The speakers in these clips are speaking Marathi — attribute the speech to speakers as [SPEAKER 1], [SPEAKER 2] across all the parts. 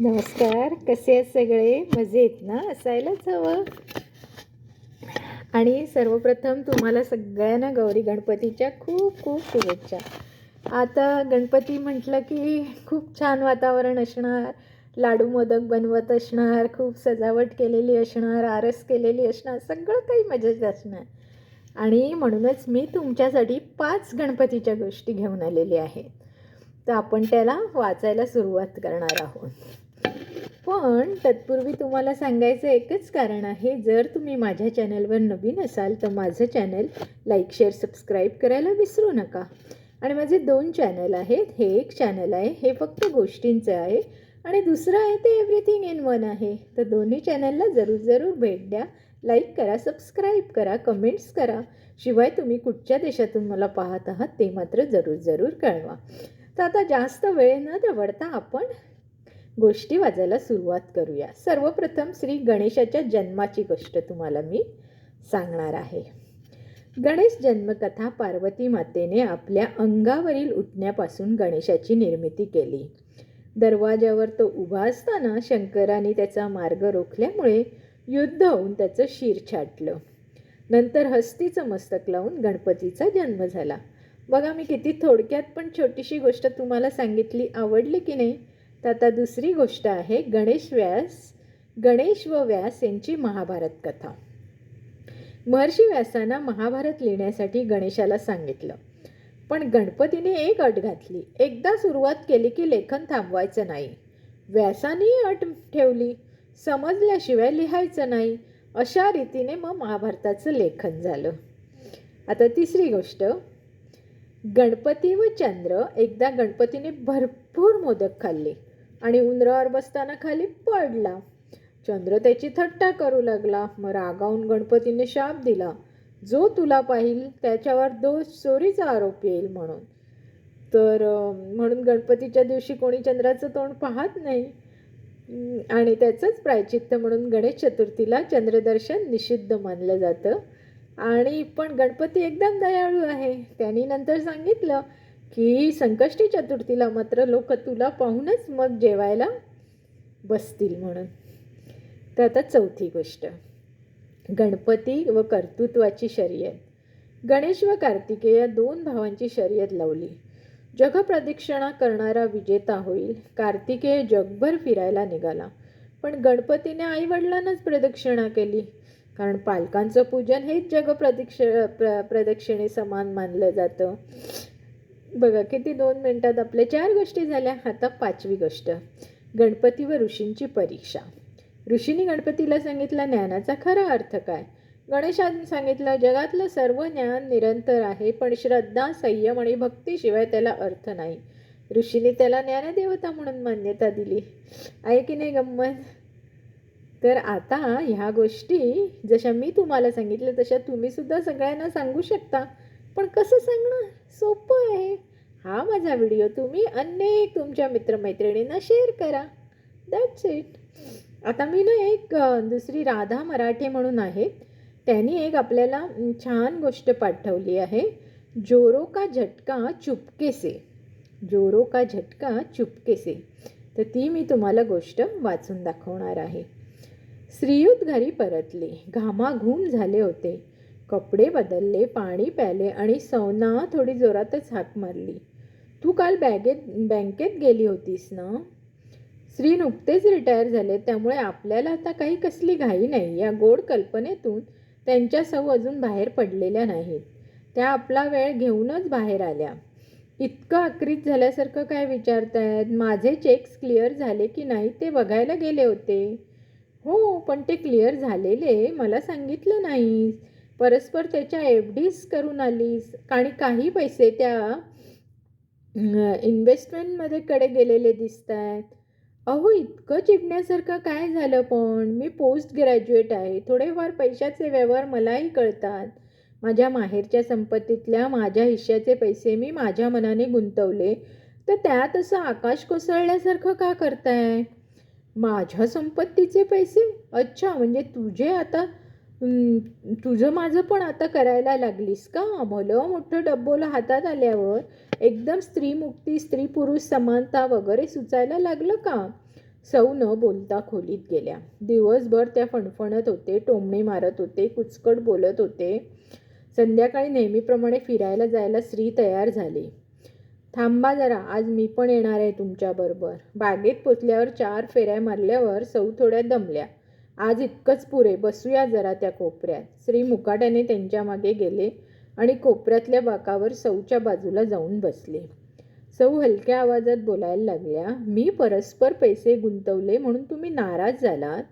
[SPEAKER 1] नमस्कार कसे आहेत सगळे? मजेत ना? असायलाच हवं? आणि सर्वप्रथम तुम्हाला सगळ्यांना गौरी गणपतीच्या खूप खूप शुभेच्छा. आता गणपती म्हटलं की खूप छान वातावरण असणार लाडू मोदक बनवत असणार खूप सजावट केलेली असणार आरस केलेली असणार सगळं काही मजेत असणार. आणि म्हणूनच मी तुमच्यासाठी पाच गणपतीच्या गोष्टी घेऊन आलेली आहे. तर आपण त्याला वाचायला सुरुवात करणार आहोत. पण तत्पूर्वी तुम्हाला सांगायचं एकच कारण आहे. जर तुम्ही माझ्या चॅनलवर नवीन असाल तर माझं चॅनल लाईक शेअर सबस्क्राईब करायला विसरू नका. आणि माझे दोन चॅनल आहेत. हे एक चॅनल आहे. हे फक्त गोष्टींचं आहे. आणि दुसरं आहे ते एव्हरीथिंग इन वन आहे. तर दोन्ही चॅनलला जरूर जरूर भेट द्या. लाईक करा सबस्क्राईब करा कमेंट्स करा. शिवाय तुम्ही कुठच्या देशातून मला पाहत आहात ते मात्र जरूर जरूर कळवा. तर आता जास्त वेळ न दवडता आपण गोष्टी वाचायला सुरुवात करूया. सर्वप्रथम श्री गणेशाच्या जन्माची गोष्ट तुम्हाला मी सांगणार आहे. गणेश जन्मकथा पार्वती मातेने आपल्या अंगावरील उठण्यापासून गणेशाची निर्मिती केली. दरवाजावर तो उभा असताना शंकराने त्याचा मार्ग रोखल्यामुळे युद्ध होऊन त्याचं शिर छाटलं. नंतर हस्तीचं मस्तक लावून गणपतीचा जन्म झाला. बघा मी किती थोडक्यात पण छोटीशी गोष्ट तुम्हाला सांगितली. आवडली की नाही? तर आता दुसरी गोष्ट आहे गणेश व्यास गणेश व व्यास यांची महाभारत कथा. महर्षी व्यासांना महाभारत लिहिण्यासाठी गणेशाला सांगितलं. पण गणपतीने एक अट घातली. एकदा सुरुवात केली की लेखन थांबवायचं नाही. व्यासानेही अट ठेवली. समजल्याशिवाय लिहायचं नाही. अशा रीतीने मग महाभारताचं लेखन झालं. आता तिसरी गोष्ट. गणपती व चंद्र एकदा गणपतीने भरपूर मोदक खाल्ले. आणि उंदरावर बसताना खाली पडला. चंद्र त्याची थट्टा करू लागला. मग रागावून गणपतीने शाप दिला. जो तुला पाहिल त्याच्यावर दोष चोरीचा आरोप येईल म्हणून. तर म्हणून गणपतीच्या दिवशी कोणी चंद्राचं तोंड पाहत नाही. आणि त्याचंच प्रायचित्त म्हणून गणेश चतुर्थीला चंद्रदर्शन निषिद्ध मानलं जातं. आणि पण गणपती एकदम दयाळू आहे. त्यांनी नंतर सांगितलं की संकष्टी चतुर्थीला मात्र लोक तुला पाहूनच मग जेवायला बसतील म्हणून. तर आता चौथी गोष्ट. गणपती व कर्तृत्वाची शर्यत. गणेश व कार्तिकेय या दोन भावांची शर्यत लावली. जगप्रदक्षिणा करणारा विजेता होईल. कार्तिकेय जगभर फिरायला निघाला. पण गणपतीने आईवडिलांनाच प्रदक्षिणा केली. कारण पालकांचं पूजन हेच जगप्रदक्ष प्र प्रदक्षिणे समान मानलं जातं. बघा किती दोन मिनटात आपल्या चार गोष्टी झाल्या. आता पाचवी गोष्ट गणपती व ऋषींची परीक्षा. ऋषींनी गणपतीला सांगितलं ज्ञानाचा खरा अर्थ काय? गणेशाने सांगितलं जगातलं सर्व ज्ञान निरंतर आहे पण श्रद्धा संयम आणि भक्तीशिवाय त्याला अर्थ नाही. ऋषीने त्याला ज्ञानदेवता म्हणून मान्यता दिली. आहे की नाही गंमत? तर आता ह्या गोष्टी जशा मी तुम्हाला सांगितलं तशा तुम्ही सुद्धा सगळ्यांना सांगू शकता. पण कसं सांगणार? सोपं आहे. हा माझा व्हिडिओ तुम्ही अनेक तुमच्या मित्रमैत्रिणींना शेअर करा. दॅट्स इट आता मी ना एक दुसरी राधा मराठे म्हणून आहे. त्यांनी एक आपल्याला छान गोष्ट पाठवली आहे. जोरो का झटका चुपके से. जोरो का झटका चुपके से. तर ती मी तुम्हाला गोष्ट वाचून दाखवणार आहे. श्रीयुत घरी परतले. घामाघूम झाले होते. कपडे बदलले पाणी प्याले आणि सौना थोडी जोरातच हाक मारली. तू काल बॅगेत बँकेत गेली होतीस ना? श्री नुकतेच रिटायर झाले त्यामुळे आपल्याला आता काही कसली घाई नाही. या गोड कल्पनेतून त्यांच्या सौ अजून बाहेर पडलेल्या नाहीत. त्या आपला वेळ घेऊनच बाहेर आल्या. इतकं आक्रीत झाल्यासारखं काय विचारतायत? माझे चेक्स क्लिअर झाले की नाही ते बघायला गेले होते. हो पण ते क्लिअर झालेले मला सांगितलं नाहीस. परस्पर त्याच्या एफ डीज करून आलीस. आणि काही पैसे त्या इन्व्हेस्टमेंटमध्ये कडे गेलेले दिसत आहेत अहो इतकं चिडण्यासारखं काय झालं पण? मी पोस्ट ग्रॅज्युएट आहे थोडेफार पैशाचे व्यवहार मलाही कळतात. माझ्या माहेरच्या संपत्तीतल्या माझ्या हिश्श्याचे पैसे मी माझ्या मनाने गुंतवले. तर त्यात असं आकाश कोसळल्यासारखं का करताय? माझ्या संपत्तीचे पैसे? अच्छा म्हणजे तुझे आता तुझं माझं पण आता करायला लागलीस का? भलं मोठं डब्बोला हातात आल्यावर एकदम स्त्रीमुक्ती स्त्री पुरुष समानता वगैरे सुचायला लागलं का? सौ न बोलता खोलीत गेल्या. दिवसभर त्या फणफणत होते टोमणे मारत होते कुचकट बोलत होते. संध्याकाळी नेहमीप्रमाणे फिरायला जायला स्त्री तयार झाली. थांबा जरा आज मी पण येणार आहे तुमच्याबरोबर. बागेत पोचल्यावर चार फेऱ्या मारल्यावर सौ थोड्या दमल्या. आज इतकंच पुरे. बसूया जरा त्या कोपऱ्यात. श्री मुकाट्याने त्यांच्या मागे गेले आणि कोपऱ्यातल्या बाकावर सौच्या बाजूला जाऊन बसले. सौ हलक्या आवाजात बोलायला लागल्या मी परस्पर पैसे गुंतवले म्हणून तुम्ही नाराज झालात?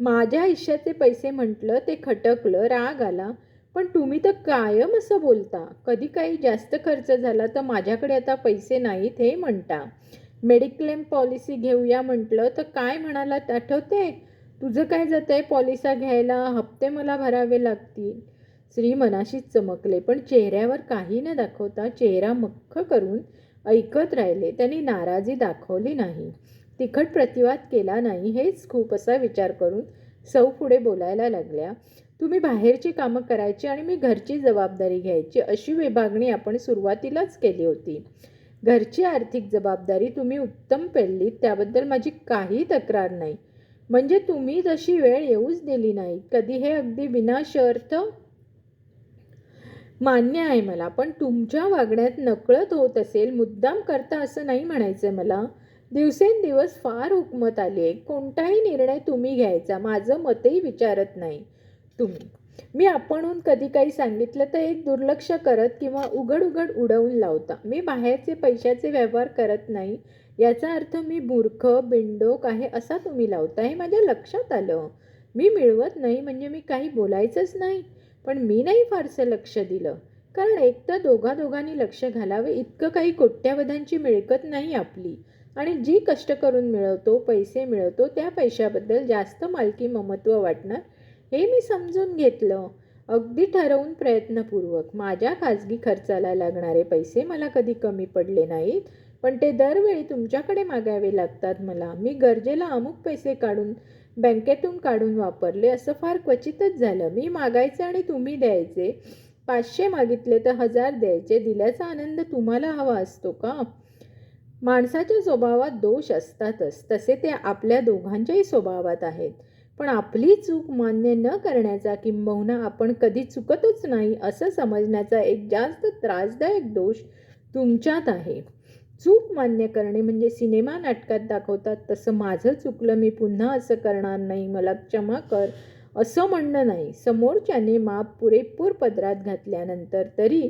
[SPEAKER 1] माझ्या आयुष्याचे पैसे म्हटलं ते खटकलं राग आला. पण तुम्ही तर कायम असं बोलता. कधी काही जास्त खर्च झाला तर माझ्याकडे आता पैसे नाहीत हे म्हणता. मेडिक्लेम पॉलिसी घेऊया म्हटलं तर काय म्हणालात आठवते तुझं काय जातं आहे पॉलिसा घ्यायला हप्ते मला भरावे लागतील. श्री मनाशीच चमकले पण चेहऱ्यावर काही न दाखवता चेहरा मख्ख करून ऐकत राहिले. त्यांनी नाराजी दाखवली नाही. तिखट प्रतिवाद केला नाही हेच खूप असा विचार करून सौ पुढे बोलायला लागल्या. तुम्ही बाहेरची कामं करायची आणि मी घरची जबाबदारी घ्यायची अशी विभागणी आपण सुरुवातीलाच केली होती. घरची आर्थिक जबाबदारी तुम्ही उत्तम पेललीत त्याबद्दल माझी काही तक्रार नाही. म्हणजे तुम्ही जशी वेळ येऊच दिली नाही कधी हे अगदी विनाशर्थ मान्य आहे मला पण तुमच्या वागण्यात नकळत होत असेल मुद्दाम करता असं नाही म्हणायचं मला. दिवसेंदिवस फार हुकमत आली आहे कोणताही निर्णय तुम्ही घ्यायचा माझं मतही विचारत नाही. तुम्ही मी आपणहून कधी काही सांगितलं तर एक दुर्लक्ष करत किंवा उघड उघड उडवून लावता. मी बाहेरचे पैशाचे व्यवहार करत नाही. याचा अर्थ मी मूर्ख बिंडोक आहे असा तुम्ही लावता हे माझ्या लक्षात आलं. मी मिळवत नाही म्हणजे मी काही बोलायचंच नाही. पण मी नाही फारसं लक्ष दिलं. कारण एक तर दोघा दोघांनी लक्ष घालावे इतकं काही कोट्यावधांची मिळकत नाही आपली. आणि जी कष्ट करून मिळवतो पैसे मिळवतो त्या पैशाबद्दल जास्त मालकी ममत्व वाटणार हे मी समजून घेतलं. अगदी ठरवून प्रयत्नपूर्वक. माझ्या खाजगी खर्चाला लागणारे पैसे मला कधी कमी पडले नाहीत. पण ते दरवेळी तुमच्याकडे मागावे लागतात मला. मी गरजेला अमुक पैसे काढून बँकेतून काढून वापरले असं फार क्वचितच झालं. मी मागायचे आणि तुम्ही द्यायचे. पाचशे मागितले तर हजार द्यायचे. दिल्याचा आनंद तुम्हाला हवा असतो का? माणसाच्या स्वभावात दोष असतातच. तसे ते आपल्या दोघांच्याही स्वभावात आहेत. पण आपली चूक मान्य न करण्याचा किंबहुना आपण कधी चुकतच नाही असं समजण्याचा एक जास्त त्रासदायक दोष तुमच्यात आहे. चूक मान्य करणे म्हणजे सिनेमा नाटकात दाखवतात तसं माझं चुकलं मी पुन्हा असं करणार नाही मला क्षमा कर असं म्हणणं नाही. समोरच्याने माप पुरेपूर पदरात घातल्यानंतर तरी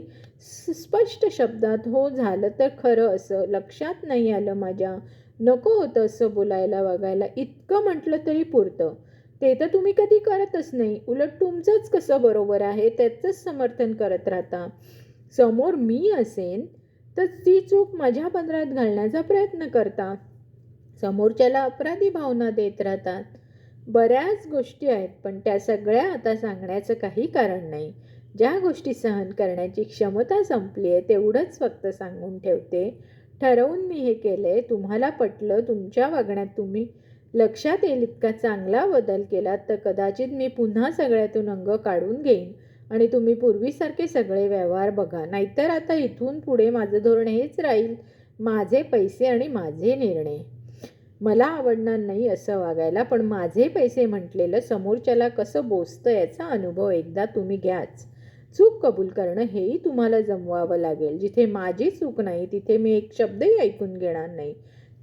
[SPEAKER 1] स्पष्ट शब्दात हो झालं तर खरं असं लक्षात नाही आलं माझ्या नको होतं असं बोलायला वागायला इतकं म्हटलं तरी पुरतं. ते तर तुम्ही कधी करतच नाही उलट तुमचंच कसं बरोबर आहे त्याचंच समर्थन करत राहता. समोर मी असेन तर ती चूक माझ्या पदरात घालण्याचा प्रयत्न करता. समोरच्याला अपराधी भावना देत राहतात. बऱ्याच गोष्टी आहेत पण त्या सगळ्या आता सांगण्याचं काही कारण नाही. ज्या गोष्टी सहन करण्याची क्षमता संपली आहे तेवढंच फक्त सांगून ठेवते. ठरवून मी हे केलं आहे तुम्हाला पटलं तुमच्या वागण्यात तुम्ही लक्षात येईल इतका चांगला बदल केलात तर कदाचित मी पुन्हा सगळ्यातून अंग काढून घेईन. आणि तुम्ही पूर्वीसारखे सगळे व्यवहार बघा. नाहीतर आता इथून पुढे माझं धोरण हेच राहील. माझे पैसे आणि माझे निर्णय. मला आवडणार नाही असं वागायला पण माझे पैसे म्हटलेलं समोरच्याला कसं बोचतं याचा अनुभव एकदा तुम्ही घ्याच. चूक कबूल करणं हेही तुम्हाला जमवावं लागेल. जिथे माझी चूक नाही तिथे मी एक शब्दही ऐकून घेणार नाही.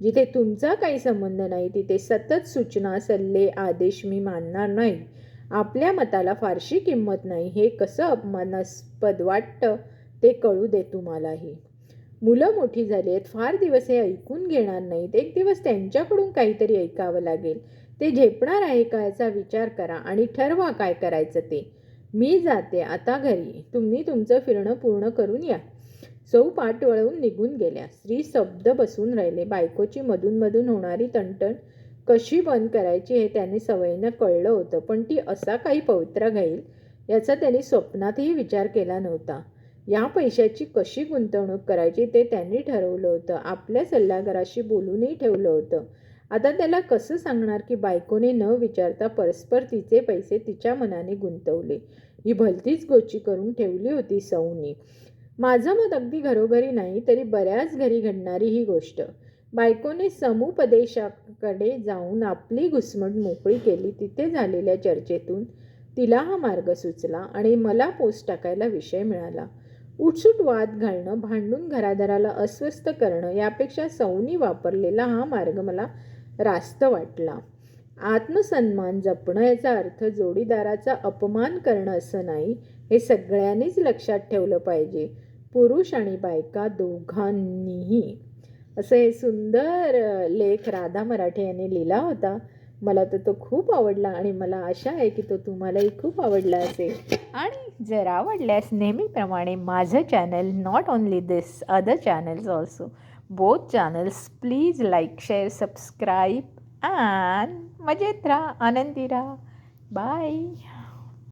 [SPEAKER 1] जिथे तुमचा काही संबंध नाही तिथे सतत सूचना सल्ले आदेश मी मानणार नाही. आपल्या मताला फारशी किंमत नाही. हे कसं अपमानास्पद वाटतं ते कळू दे तुम्हालाही. मुलं मोठी झाली आहेत. फार दिवस हे ऐकून घेणार नाहीत. एक दिवस त्यांच्याकडून काहीतरी ऐकावं लागेल. ते झेपणार आहे का याचा विचार करा आणि ठरवा काय करायचं ते. मी जाते. आता घरी. तुम्ही तुमचं फिरणं पूर्ण करून या. सौ पाठ वळवून निघून गेल्या. स्त्री शब्द बसून राहिले. बायकोची मधून मधून होणारी तणतण कशी बंद करायची हे त्याने सवयीनं कळलं होतं पण ती असा काही पवित्रा घाईल याचा त्यांनी स्वप्नातही विचार केला नव्हता. या पैशाची कशी गुंतवणूक करायची ते त्यांनी ठरवलं होतं आपल्या सल्लागाराशी बोलूनही ठेवलं होतं. आता त्याला कसं सांगणार की बायकोने न विचारता परस्पर तिचे पैसे तिच्या मनाने गुंतवले. ही भलतीच गोची करून ठेवली होती सौनी माझं मत अगदी घरोघरी नाही तरी बऱ्याच घरी घडणारी ही गोष्ट. बायकोने समुपदेशाकडे जाऊन आपली घुसमट मोकळी केली. तिथे झालेल्या चर्चेतून तिला हा मार्ग सुचला आणि मला पोस्ट टाकायला विषय मिळाला. उठसूट वाद घालणं भांडून घरादाराला अस्वस्थ करणं यापेक्षा सौनी वापरलेला हा मार्ग मला रास्त वाटला. आत्मसन्मान जपणं याचा अर्थ जोडीदाराचा अपमान करणं असं नाही हे सगळ्यांनीच लक्षात ठेवलं पाहिजे. पुरुष आणि बायका दोघांनीही असं हे सुंदर लेख राधा मराठे यांनी लिहिला होता. मला तर तो खूप आवडला आणि मला आशा आहे की तो तुम्हालाही खूप आवडला असेल. आणि जर आवडल्यास नेहमीप्रमाणे माझं channel not only this other channels also both channels please like share subscribe and मजेत राहा आनंदी राहा. बाय